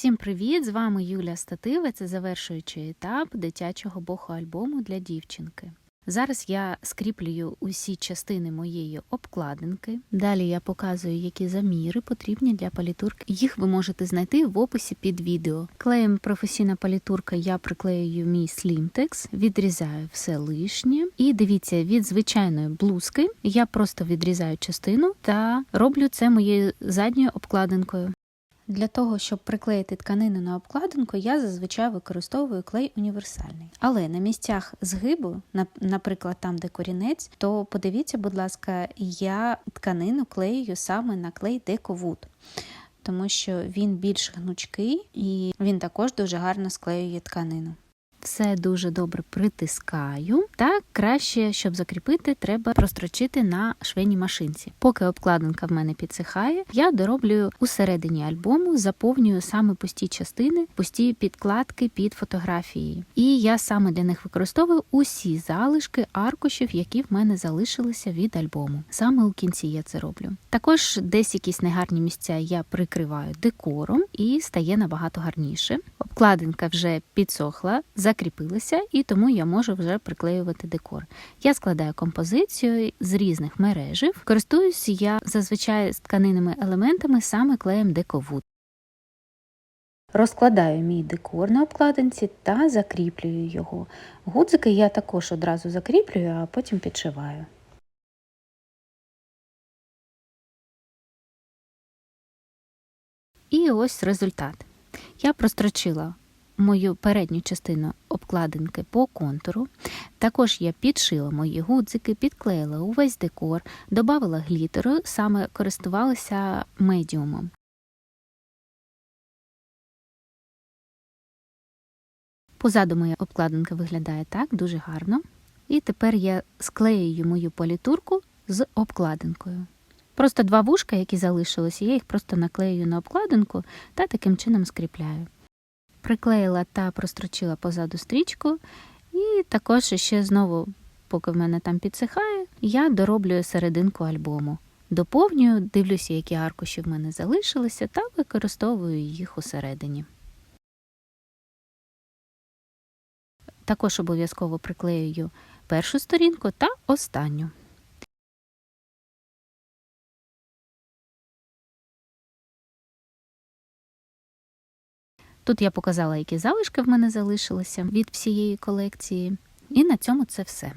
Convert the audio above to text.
Всім привіт! З вами Юля Статива. Це завершуючий етап дитячого боху-альбому для дівчинки. Зараз я скріплюю усі частини моєї обкладинки. Далі я показую, які заміри потрібні для палітурки. Їх ви можете знайти в описі під відео. Клеєм професійна палітурка я приклеюю мій слімтекс, відрізаю все лишнє. І дивіться, від звичайної блузки я просто відрізаю частину та роблю це моєю задньою обкладинкою. Для того, щоб приклеїти тканину на обкладинку, я зазвичай використовую клей універсальний. Але на місцях згибу, наприклад, там, де корінець, то подивіться, будь ласка, я тканину клею саме на клей Дековуд. Тому що він більш гнучкий і він також дуже гарно склеює тканину. Все дуже добре притискаю. Та краще, щоб закріпити, треба прострочити на швейній машинці. Поки обкладинка в мене підсихає, я дороблюю усередині альбому, заповнюю саме пусті частини, пусті підкладки під фотографії. І я саме для них використовую усі залишки аркушів, які в мене залишилися від альбому. Саме у кінці я це роблю. Також десь якісь негарні місця я прикриваю декором і стає набагато гарніше. Обкладинка вже підсохла, закріпилася, і тому я можу вже приклеювати декор. Я складаю композицію з різних мережів. Користуюсь я зазвичай тканинними елементами саме клеєм дековуд. Розкладаю мій декор на обкладинці та закріплюю його. Гудзики я також одразу закріплюю, а потім підшиваю. І ось результат. Я прострочила мою передню частину обкладинки по контуру. Також я підшила мої гудзики, підклеїла увесь декор, додала глітеру, саме користувалася медіумом. Позаду моя обкладинка виглядає так, дуже гарно. І тепер я склеюю мою політурку з обкладинкою. Просто два вушка, які залишилися, я їх просто наклею на обкладинку та таким чином скріпляю. Приклеїла та прострочила позаду стрічку, і також ще знову, поки в мене там підсихає, я дороблюю серединку альбому. Доповнюю, дивлюся, які аркуші в мене залишилися, та використовую їх усередині. Також обов'язково приклеюю першу сторінку та останню. Тут я показала, які залишки в мене залишилися від всієї колекції. І на цьому це все.